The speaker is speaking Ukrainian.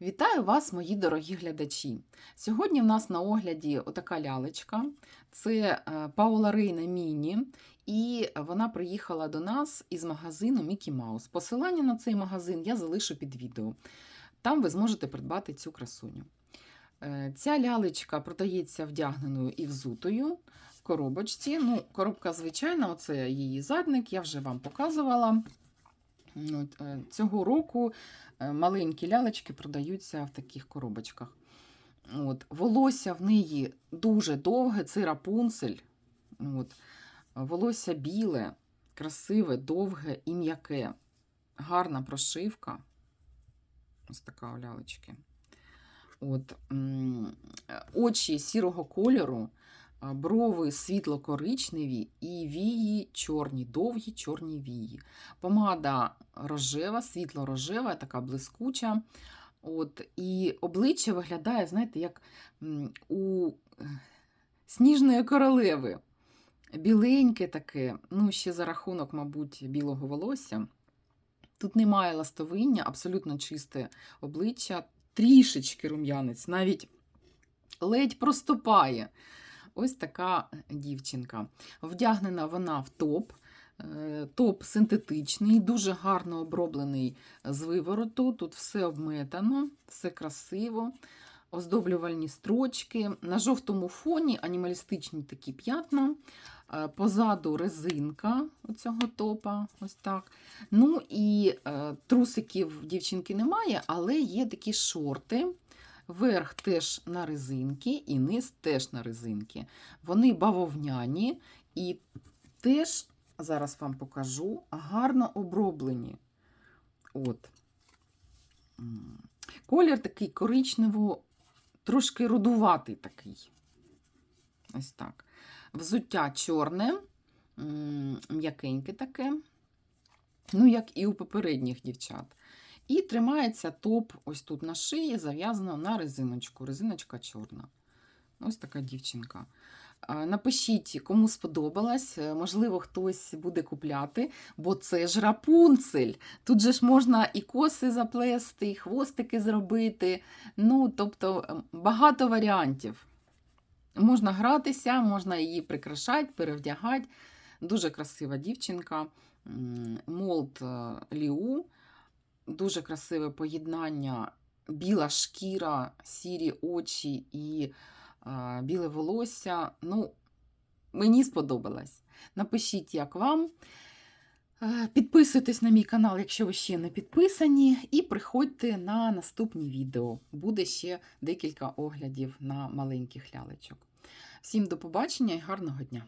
Вітаю вас, мої дорогі глядачі! Сьогодні в нас на огляді отака лялечка. Це е, Паула Рейна Міні, і вона приїхала до нас із магазину Мікі Маус. Посилання на цей магазин я залишу під відео. Там ви зможете придбати цю красуню. Е, Ця лялечка продається вдягненою і взутою в коробочці. Ну, коробка звичайна, оце її задник, я вже вам показувала. Е, Цього року е, маленькі лялечки продаються в таких коробочках. От, волосся в неї дуже довге, це рапунцель. От, волосся біле, красиве, довге і м'яке. Гарна прошивка. Ось така у лялечки. От, очі сірого кольору, брови світло-коричневі і вії чорні, довгі чорні вії. Помада рожева, світло-рожева, така блискуча. От, і обличчя виглядає, знаєте, як у е, сніжної королеви. Біленьке таке, ну, ще за рахунок, мабуть, білого волосся. Тут немає ластовиння, абсолютно чисте обличчя, трішечки рум'янець, навіть ледь проступає. Ось така дівчинка. Вдягнена вона в топ. Е, Топ синтетичний, дуже гарно оброблений з вивороту. Тут все обметано, все красиво, оздоблювальні строчки. На жовтому фоні анімалістичні такі п'ятна. Е, Позаду резинка цього топа. ось так. Ну і е, трусиків дівчинки немає, але є такі шорти. Верх теж на резинки, і низ теж на резинки. Вони бавовняні і теж, зараз вам покажу, гарно оброблені. От. Колір такий коричнево, трошки рудуватий такий. Ось так. Взуття чорне, м'якеньке таке, ну, як і у попередніх дівчат. І тримається топ ось тут на шиї, зав'язано на резиночку. Резиночка чорна. Ось така дівчинка. Напишіть, кому сподобалась. Е, Можливо, хтось буде купляти, бо це ж рапунцель. Тут же ж можна і коси заплести, і хвостики зробити. Ну, тобто багато варіантів. Можна гратися, можна її прикрашати, перевдягати. Дуже красива дівчинка. Молд е, Ліу. Дуже красиве поєднання, біла шкіра, сірі очі і а, біле волосся. Ну, мені сподобалось. Напишіть, як вам. Е, Підписуйтесь на мій канал, якщо ви ще не підписані, і приходьте на наступні відео. Буде ще декілька оглядів на маленьких лялечок. Всім до побачення і гарного дня!